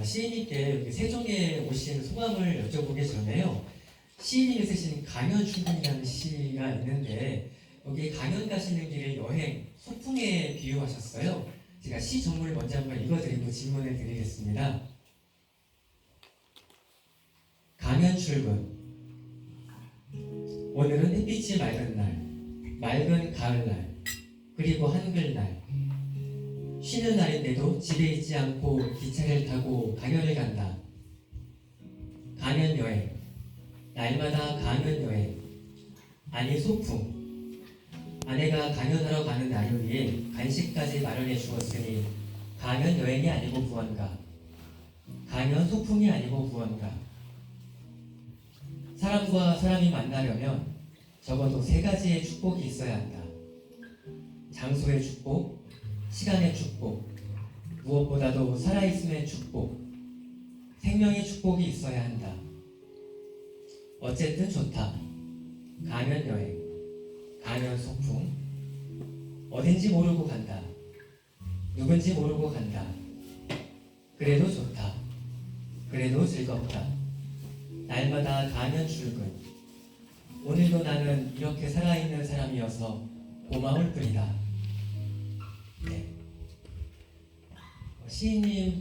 어, 시인님께 세종에 오신 소감을 여쭤보기 전에요. 시인님이 쓰신 강연 출근이라는 시가 있는데 여기 강연 가시는 길에 여행 소풍에 비유하셨어요. 제가 시 전문을 먼저 한번 읽어드리고 질문을 드리겠습니다. 강연 출근 오늘은 햇빛이 맑은 날, 맑은 가을날, 그리고 한글날 쉬는 날 인데도 집에 있지 않고 기차를 타고 강연을 간다. 강연 여행. 날마다 강연 여행. 아니 소풍. 아내가 강연하러 가는 날을 위해 간식까지 마련해 주었으니 강연 여행이 아니고 무언가. 강연 소풍이 아니고 무언가. 사람과 사람이 만나려면 적어도 세 가지의 축복이 있어야 한다. 장소의 축복, 시간의 축복, 무엇보다도 살아있음의 축복, 생명의 축복이 있어야 한다. 어쨌든 좋다. 강연 여행, 강연 소풍, 어딘지 모르고 간다. 누군지 모르고 간다. 그래도 좋다. 그래도 즐겁다. 날마다 강연 출근. 오늘도 나는 이렇게 살아있는 사람이어서 고마울 뿐이다. 네. 어, 시인님